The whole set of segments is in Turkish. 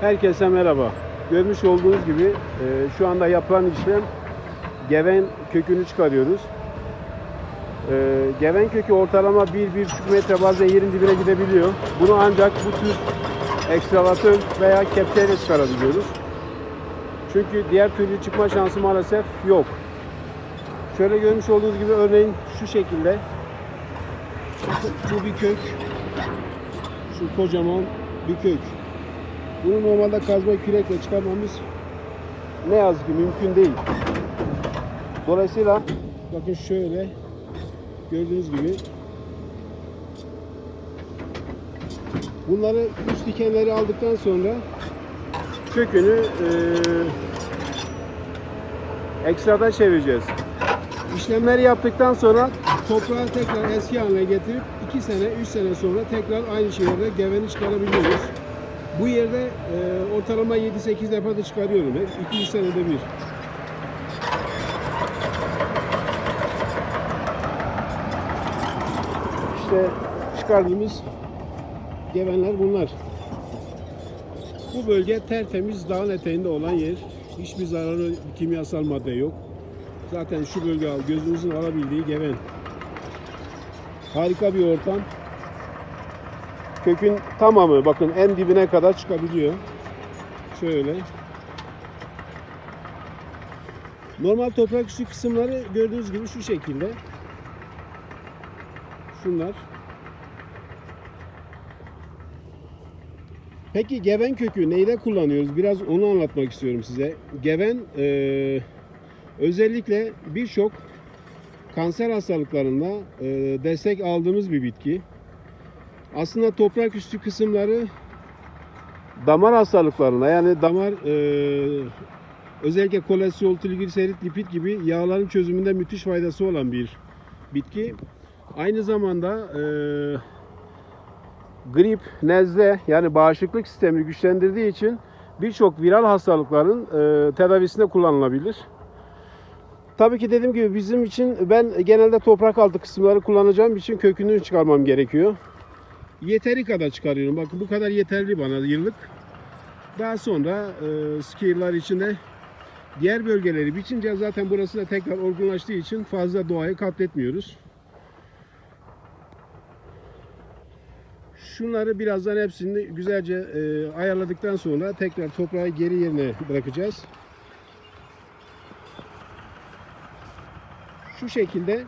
Herkese merhaba. Görmüş olduğunuz gibi e, şu anda yapılan işlem geven kökünü çıkarıyoruz. E, geven kökü ortalama 1-1,5 metre bazen yerin dibine gidebiliyor. Bunu ancak bu tür ekstravatör veya kepçeyle çıkarabiliyoruz. Çünkü diğer türlü çıkma şansı maalesef yok. Şöyle görmüş olduğunuz gibi örneğin şu şekilde. Bu bir kök. Şu kocaman bir kök. Bunu normalde kazma kürekle çıkarmamız ne yazık ki mümkün değil. Dolayısıyla bakın şöyle gördüğünüz gibi bunları üst dikenleri aldıktan sonra kökünü eee ekstradan çevireceğiz. İşlemleri yaptıktan sonra toprağı tekrar eski haline getirip 2 sene 3 sene sonra tekrar aynı şehirde geveni çıkarabiliyoruz. Bu yerde e, ortalama 7-8 defa da çıkarıyorum hep. 2-3 senede bir. İşte çıkardığımız gevenler bunlar. Bu bölge tertemiz dağın eteğinde olan yer. Hiçbir zararı kimyasal madde yok. Zaten şu bölge gözünüzün alabildiği geven. Harika bir ortam. Kökün tamamı bakın en dibine kadar çıkabiliyor. Şöyle. Normal toprak üstü kısımları gördüğünüz gibi şu şekilde. Şunlar. Peki geven kökü neyde kullanıyoruz? Biraz onu anlatmak istiyorum size. Geven eee, özellikle birçok kanser hastalıklarında eee, destek aldığımız bir bitki. Aslında toprak üstü kısımları damar hastalıklarına yani damar eee, özellikle kolesterol, trigliserit, lipid gibi yağların çözümünde müthiş faydası olan bir bitki. Aynı zamanda eee grip, nezle yani bağışıklık sistemini güçlendirdiği için birçok viral hastalıkların eee, tedavisinde kullanılabilir. Tabii ki dediğim gibi bizim için ben genelde toprak altı kısımları kullanacağım için kökünü çıkarmam gerekiyor. Yeteri kadar çıkarıyorum. Bakın bu kadar yeterli bana yıllık. Daha sonra e, skiyerler içinde diğer bölgeleri biçince zaten burası da tekrar olgunlaştığı için fazla doğayı katletmiyoruz. Şunları birazdan hepsini güzelce e, ayarladıktan sonra tekrar toprağı geri yerine bırakacağız. Şu şekilde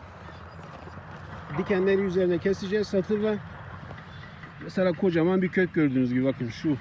dikenleri üzerine keseceğiz satırla. Mesela kocaman bir kök gördüğünüz gibi bakın şu